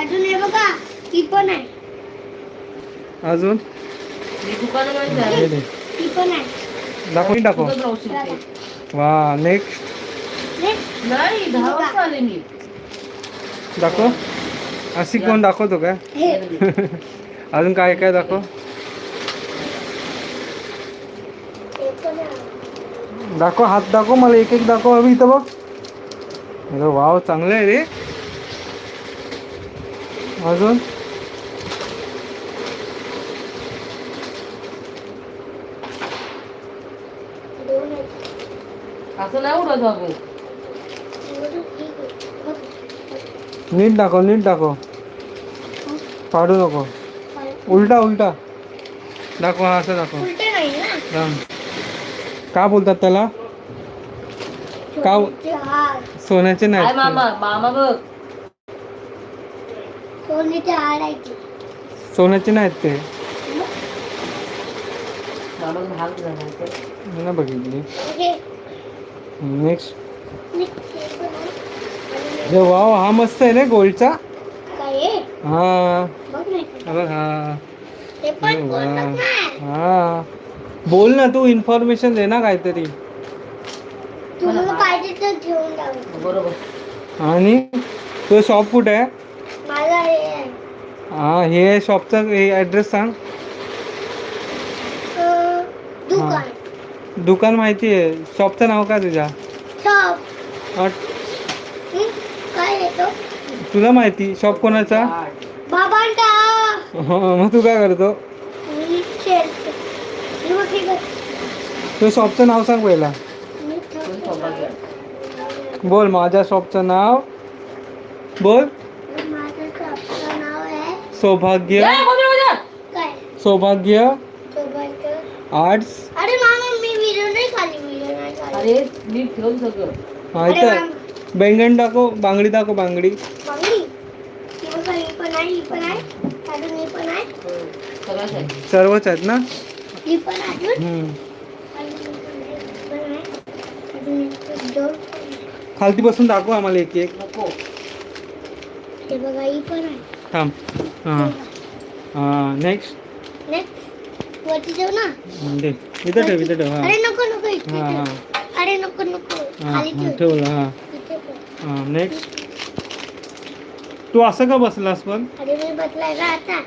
अजून हे बघा ही पण आहे. अजून? हे पण आहे. दाखव मी दाखव? वा नेक्स्ट. नाही दाखव. अशी कोण दाखवतो काय? हे. अजून काय काय दाखव? हे. दाखव हात दाखव मला एक एक दाखव. हवी इथं बघ. अरे वाव चांगलं आहे रे. अजून. असं नाही उडत बाबू. नीट दाखव नीट दाखव. पाडू नको? उलटा उलटा. दाखव हा असं दाखव. उलटे नाही ना? राम. का बोलतात त्याला? का सोन्याचे नाही. मामा मामा बघ. सोन्याचे हार आहे ते. सोन्याचे नाहीत ते. मामा भाग झाला ते. मी नाही बघितली. हे नेक्स्ट हे हे वाव हा मस्त आहे रे गोल्डचा. काय आहे? हा. बघ नाही हा बघ हा. हे पण. हा बोल ना तू इन्फॉर्मेशन दे ना काहीतरी. तुम्हाला पाहिजे तर घेऊन जाऊ. बरोबर. आणि तो शॉप कुठे आहे? हे हा शॉपचा हे ॲड्रेस सांग. दुकान. माहिती आहे. शॉपचं नाव काय तुझ्या? शॉप. हा? काय येतो तुला माहिती शॉप कोणाचा? हो, मग तू काय करतो? मी खेळते मी बघ हे बघ. तो शॉपचं नाव सांग पहिला. मी खेळते. बोल माझ्या शॉपचं नाव. बोल माझं शॉपचं नाव आहे सौभाग्य सौभाग्य आर्ट्स अरे मामा मी व्हिडिओ नाही खाली व्हिडिओ नाही? खाली. अरे मी ठेवून सगळं. दाखव बांगडी दाखव बांगडी. ही बघा पण आहे पण आहे. अजून पण आहे. सगळंच आहे सर्वच आहेत ना? पण अजून. हम्म. अजून पण आहे, पण आहे. अजून एक दोन. पण आहे. खालती बसून दाखव आम्हाला एक एक बघा ही पण आहे. थांब. हां. नेक्स्ट नेक्स्ट वरती जाऊ ना? दे. इथं ठेव इथं ठेव हां. अरे नको नको इथे हां हां. ठेव. अरे नको नको. हां खाली हां, ठेव. ठेवलं हां. इथे ठेव. हां नेक्स्ट तू असं का बसलास पण? अरे मी बसलाय का आता.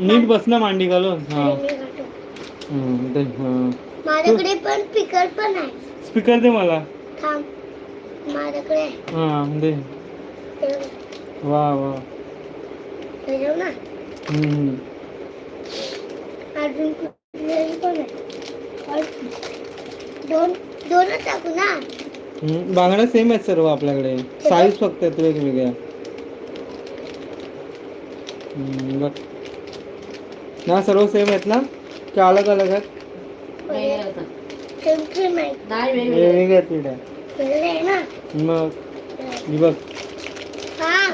नीट बस ना मांडी घालून हां. अरे मी घालतो. हं, दे हां. माझ्याकडे पण स्पीकर पण आहे. स्पीकर दे मला. थांब. माझ्याकडे आहे. हां दे. बघ. वा वा. ठेव ना. हम्म. अजून कुठलेही पण आहे? अजून. दोन दोनच टाकू ना? हम्म, बांगड्या सेम आहेत सर्व आपल्याकडे. साईज फक्त आहेत वेगवेगळ्या. हम्म, बघ. ना सर्व सेम आहेत ना? की अलग अलग आहेत? नाही नाही असं. सेम सेम आहे नाही वेगवेगळं. वेगवेगळ्या आहेत पिढ्या. वेगळे आहे ना? मग ही बघ.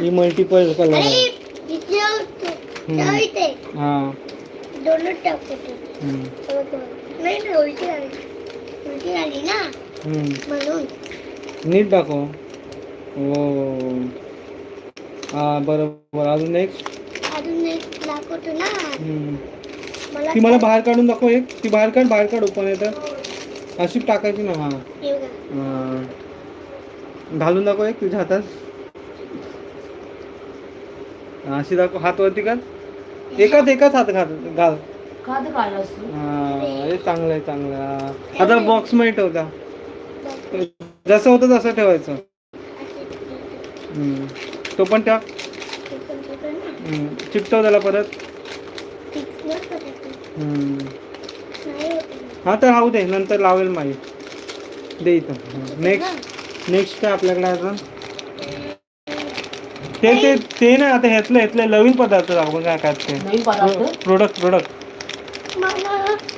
हा ही मल्टिपल कलर आहे इथे होते. हम्म. ठेव इथे. हा. दोनच टाकतो ते. हम्म, हे बघ, बघ. नाही ना उलटी आली उलटी आली ना? हम्म. म्हणून. नीट दाखव. हो. हा बरोबर. अजून एक? दाखवतो ना. मला ती मला बाहेर काढून दाखव एक. ती बाहेर काढ बाहेर काढ ओपन येतं. अशी टाकायची ना हा. हे बघा. हा. घालून दाखव एक तुझ्या हातात. हा, अशी दाखव हात वरती कर एकाच एकाच हात घाल घाल का हा हे चांगलं आहे चांगलं. आता बॉक्समध्ये ठेवता. जसं होतं तसं ठेवायचं. तो पण. हम्म. चिकटव त्याला परत. हा तर राहू दे नंतर लावेल माई दे इथं नेक्स्ट नेक्स्ट काय आपल्याकडे अजून ते ते ते ना आता ह्यातलं ह्यातलं नवीन पदार्थ दाखव काय काय ते. नवीन पदार्थ? प्रोडक्ट प्रोडक्ट मला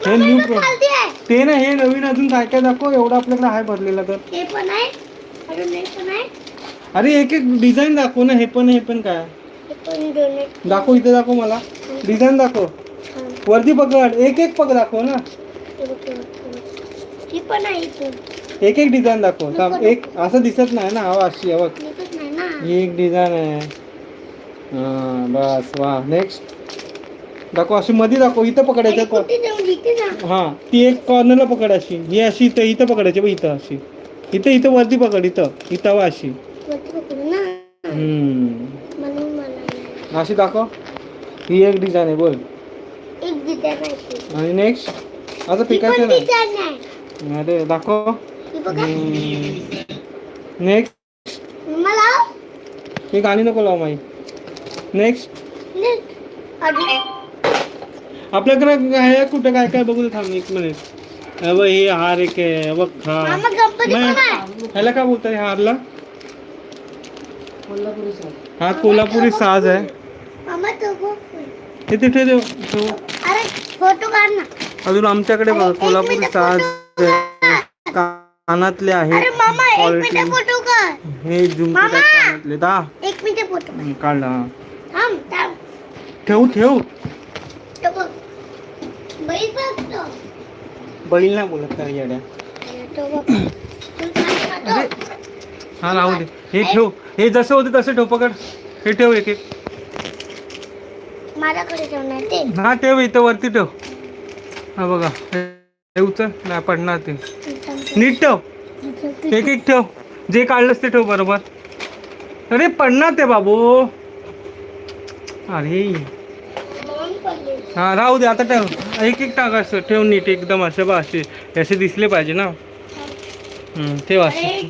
हे product. खालती आहे. ते ना हे नवीन अजून काय काय दाखव एवढं आपल्याकडे आहे भरलेलं तर. हे पण आहे अजून हे पण आहे. अरे एक एक डिझाईन दाखव ना हे पण हे पण काय? हे पण. दाखव इथे दाखव मला. डिझाईन दाखव. वरती पकड एक एक पग दाखव ना. हे पण आहे इथून एक एक डिझाईन दाखव. थांब एक असं दिसत नाही ना हवा अशी ही एक डिझाईन आहे. हा बस वा नेक्स्ट दाखव अशी मध्ये दाखव इथं पकडायचं हा ती एक कॉर्नरला पकड अशी. ही अशी इथं इथं पकडायची बघ इथं अशी. इथं इथं वरती पकड इथं. इथं वा अशी. अशी दाखव. ही एक डिझाईन आहे बोल. आणि नेक्स्ट आता पिकायचं नाही. अरे दाखव. नेक्स्ट हे गाणी नको लाव माई नेक्स्ट नेक्स्ट अजून आपल्याकडे आहे कुठं काय काय बघू दे थांब एक मिनिट। अ बघ हे हार एक आहे अ बघ हा मामा गणपती नाही. पण आहे ह्याला काय बोलतात ह्या हारला कोल्हापुरी साज। हा कोल्हापुरी साज आहे मामा तो बघ. हे तिथे देऊ ठेवू. अरे फोटो काढ ना अजून आमच्याकडे बघा अरे, एक कोल्हापुरी मिनिट साज फोटो आहे. कानातले अरे आहे मामा हे झुमके मामा! कानातले दा? एक मिनिट फोटो काढ. काढला हा. थांब थांब. ठेवू ठेवू. तो बघ. बैल बघतो. बैल नाही बोलत का येड्या. तो बघ. तू सांग ना तो. हा राहू दे. हे ठेव. हे जसं होते तसं ठेव पकड. हे ठेव एक एक. माझ्याकडे ठेवणार ते. हा ठेव इथं वरती ठेव. हा बघा. हे हे उचल. नाही पडणार ते. नीट ठेव. एक एक ठेव. जे काढलंस ते ठेव बरोबर. अरे पडणार ते बाबू. अरे. हा राहू दे आता ठेव. एक एक टाक असं ठेव नीट एकदम असं बा असे असे दिसले पाहिजे ना. ठेव अरे असं हे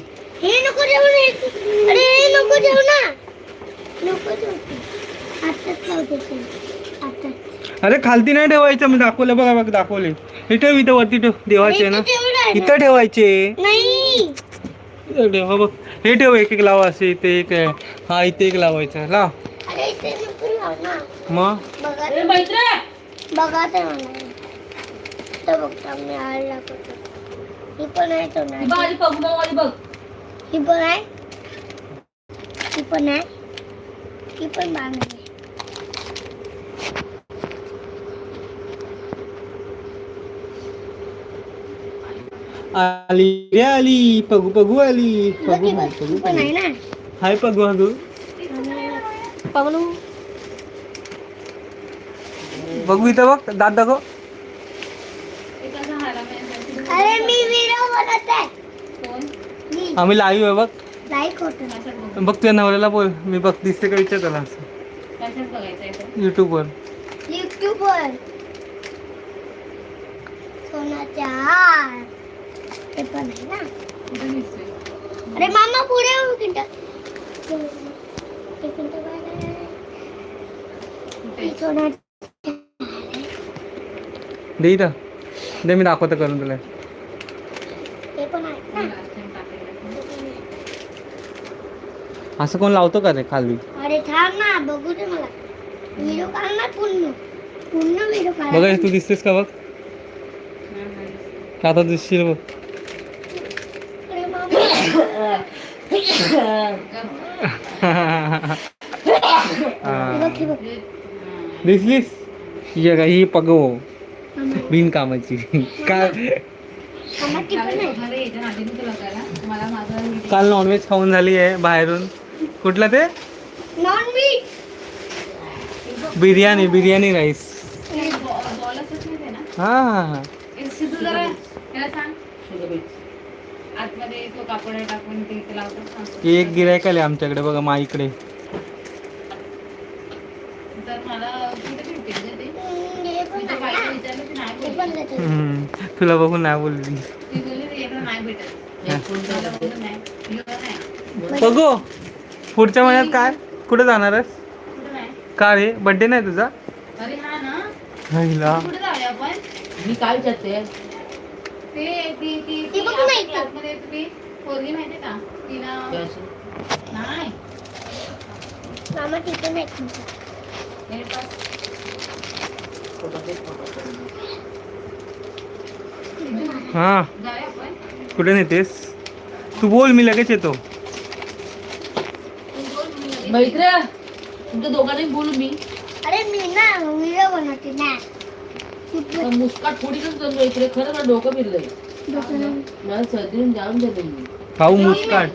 अरे हे खालती नाही ठेवायचं मी दाखवलं बघा बघ दाखवले. हे ठेव इथं वरती ठेव देवाचे ना. इथे ठेवायचे. हा बघ. हे ठेव एक एक लावा असे इथे एक आहे. हा इथे एक लावायचा. लाव. ना. मग बघा. तर बघता मी आळ लागतो ही पण आहे तो ती नाही ही पण आहे. ही पण आहे. ही पण आली रे आली पगू पगू आली. बघ पगू ही बघ, पगू पण आहे ना? हाय पगू पगू पगलू. बघू इथं बघ दात दाखव. अरे मी व्हिडिओ बनवत आहे. आम्ही लाईव्ह आहे बघ. लाईक होतो. कशात बघ बघ तुझ्या नवऱ्याला बोल मी बघ दिसते का विचार त्याला युट्यूबवर युट्यूब वर. सोनाचा हार. ते पण आहे ना. कुठे अरे मामा पुढे दे इथं. दे मी दाखवतो करून तुला. असं कोण लावतो का रे खाली? अरे थांब ना बघू दे मला. व्हिडिओ काढ ना पूर्ण. पूर्ण व्हिडिओ काढ. बघा तू दिसतेस का बघ? नाही, नाही. का आता दिसशील बघ अरे मामा हा. हे बघ हे बघ हे, हा. दिसलीस ये का ही पगो. मामा बिनकामाची. काल काल नॉनव्हेज खाऊन झाली आहे बाहेरून. कुठलं ते? बिर्याणी बिर्याणी राईस हा हा हे शिजू जरा त्याला सांग आतमध्ये तो कापड टाकून ते ते लावतात ना. एक गिरायक आले आमच्याकडे बघा माईकडे तर मला कुठे भेटतील गं ते? हम्म, मी त्या बाईला. विचारलं नाही. हम्म. तुला बघून नाही बोलली. ती बोलली ते इकडं नाही भेटत. मला बोललं नाही इकडं नाही. बघू. पुढच्या महिन्यात काय? कुठे कुठं नाही. का रे? बड्डे नाही तुझा? अरे हा ना. राहिला कुठे जाऊया आपण? मी काय विचारते? ती ती ती बघ ना इथं. तुम्ही पोरगी माहिती का? तिला नाही. मामा हे हा. जाऊया आपण. कुठे नेतेस? तू बोल मी लगेच येतो. तू बोल मी लगेच मैत्र तुमच्या दोघांनी बोलू मी. अरे मी ना व्हिडिओ बनवते ना. मुस्काट थोडी मैत्र खरं मला डोकं फिरलंय. भाऊ मुस्काट.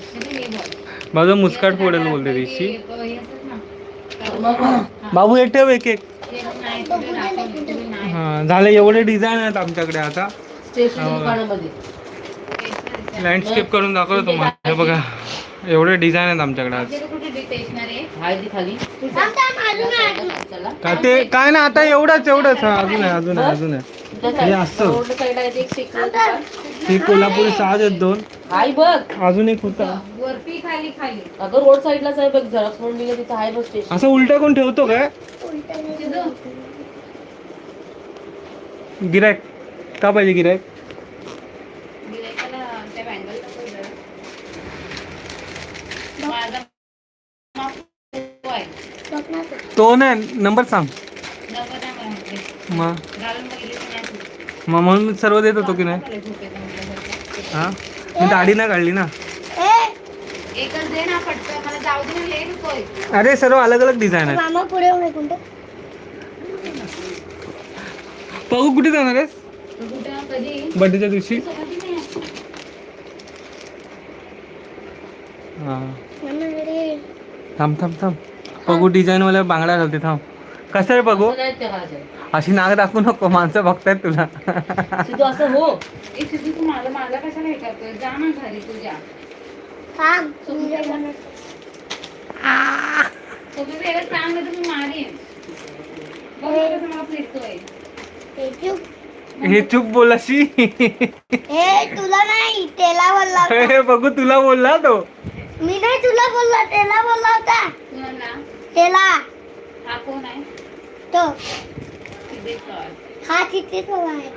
माझं मुस्काट फोडेल बोलते हे काय? बाबू हे ठेव एक एक. हा झाले एवढे डिझाईन आहेत आमच्याकडे आता. हो. लँडस्केप करून दाखवतो तुम्हाला. हे बघा एवढे डिझाईन आहेत आमच्याकडे आज. ती काय ते काय ना आता एवढंच एवढंच. हा अजून आहे अजून आहे अजून आहे. हे असतं. रोड साईडला आहे ते एक स्टेशनरी दुकान ही कोल्हापुरी सहाज आहेत दोन हाय बघ अजून एक होता वरती खाली खाली अगं रोड साईडलाच आहे बघ झरक्स म्हणून निघा तिथं आहे बघ स्टेशन असं उलट कोण ठेवतो काय उलटं नाही. सिद्धू, गिरायक का पाहिजे गिरायक त्या. माझा माप तो आहे. नाही नंबर सांग नव्वद आहे माझ्याकडे. मग बघितली तर नाही सुचत. मग म्हणून मी सर्व देत होतो की नाही. हा? मी दाढी नाही काढली ना. ए, एकच दे ना पटकन मला जाऊ दे ना लेट होतोय अरे सर्व अलग अलग डिझाईन आहेत. मामा पुढे येऊ नये कोणतं पगू कुठे जाणार आहेस? कुठे कधी बर्थडेच्या दिवशी. कधी नाही हा. मामा अरे थांब थांब थांब. पगू डिझाईन वाल्या बांगड्या घालते थांब. कसं आहे पगू? घालायच्या. अशी नाग दाखवू नको माणसं बघतायत तुला. सिद्धू असं हो. ए सिद्धू तू माझं माझा कशाला हे करतोय? जा ना घरी तुझ्या थांब. मी रे म्हणत. सगळं वेगळं सांग नाही तर मी मारीन. बघ ना कसं मला फिरतोय. हे चूक. हे चूप बोलाशी ए तुला नाही त्याला बोलला होता. हे बघू तुला बोलला तो. मी नाही तुला बोलला त्याला बोलला होता. कुणाला त्याला. हा कोण आहे? तो. सिद्धेश्वर हा तिथे तो आहे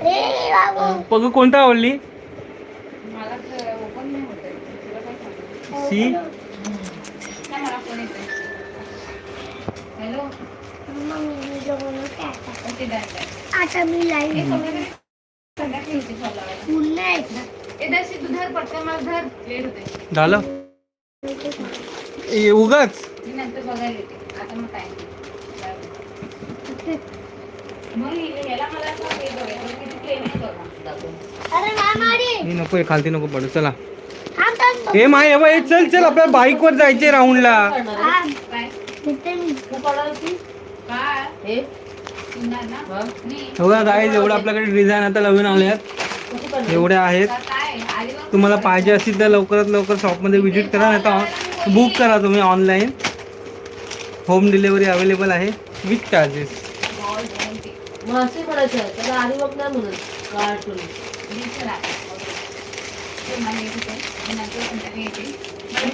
रे बाबू. पगू कोणता आवडली? मला ओपन नाही होत आहे. तुला काय सांगू सी आता. मी हे लाईव्ह होती होते झालं? उगाच. नंतर बघायला येते. आता मग टाइम मग हि- ह्याला मला असं हे बघायचं किती प्लेन आहे बघा दाखव. अरे मामा रे हे नको खालती नको पडू चला. हे माय हे चल चल आपल्या बाईक वर जायचे राऊंडला मी हे हा? मी बघा काय एवढं आपल्याकडे डिझाईन आता नवीन आले आहेत कसं करणार? एवढे आहेत. तुम्हाला पाहिजे असतील तर लवकरात लवकर शॉपमध्ये व्हिजिट करा नाही तर बुक करा तुम्ही ऑनलाईन होम डिलेवरी अवेलेबल आहे विथ चार्जेस मग असे म्हणायचं आहे त्याला आणि मग नाही म्हणत. कार्टून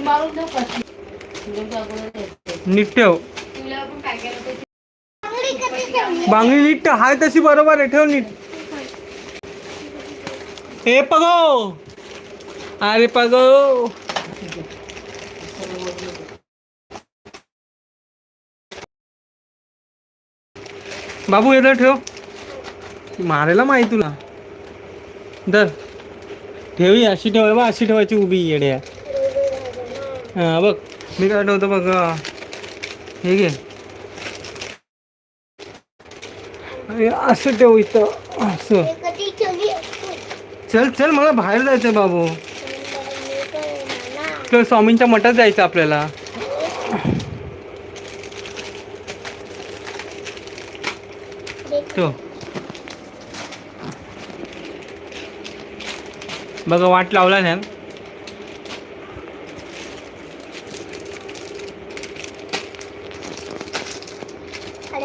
मारून नीट ठेव. बांगडी नीट हाय तशी बरोबर आहे ठेव नीट. ए पगो. अरे पगो. बाबू येतं ठेव. मारायला माहिती तुला. दर ठेवी अशी ठेवाय बा अशी ठेवायची उभी येड्या. हा बघ. मी काय ठेवतो बघ हे. घे. असं ठेव इथं असं. चल चल मला बाहेर जायचं बाबू. तर स्वामींच्या मठात जायचं आपल्याला. ठेव बघा वाट लावला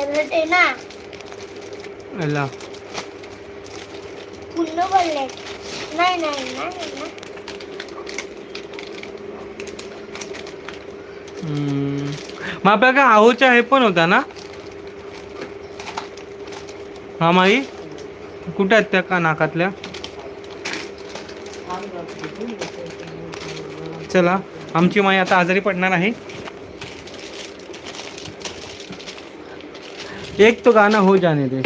भेटे ना. अला पुन्हा बोलले. नाही नाही नाही ना हम्म. मग आपल्या काय आहोच्या हे पण होता ना? हा माई कुठे आहेत त्या का नाकातल्या. चला आमची माई आता आजारी पडणार आहे. एक तो गाणं हो जाने दे.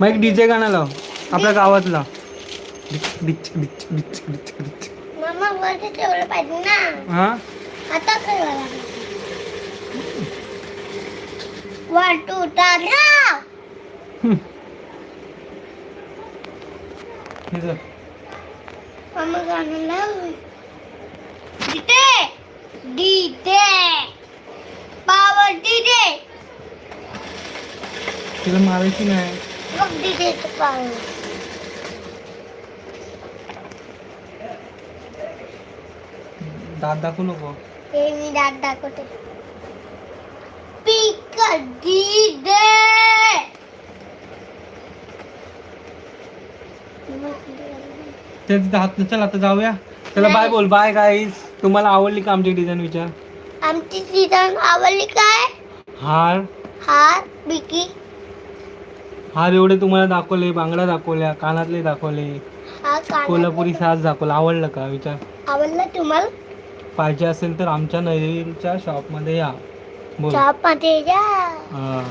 मग एक डीजे गाणं लाव आपल्या गावातला. डिच डिच डिच डिच डिच डिच. मम्मा वरती ठेवलं पाहिजे ना. हा? आता ठेवायला वन टू d day গান লাগে দিতে? দিতে। বাবা দিতে? তুই মারে কি না দিতে তো পারো দাদা কোলো কো এই দাদা কোটে। পিকা দিদে। ते तिथे हात चल आता जाऊया. चला बाय बोल. बाय गाईज तुम्हाला आवडली का आमची डिझाईन विचार? आमची सीझन आवडली काय? हार. हार बिकी. हार एवढे तुम्हाला दाखवले बांगडा दाखवल्या कानातले दाखवले. कोल्हापुरी साज दाखवला. आवडलं का विचार? आवडलं तुम्हाला? पाहिजे असेल तर आमच्या नैरीच्या शॉपमध्ये या. बोल. चॉपमध्ये जा हा.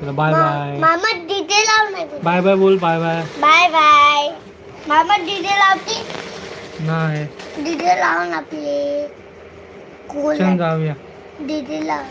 चला बाय बाय मामा डिटेल लाव नाही बाय बाय बोल बाय बाय बाय बाय मामा डिटेल लावते. नाही. डिटेल लावून आपले चल जाऊया. डिटेल लाव.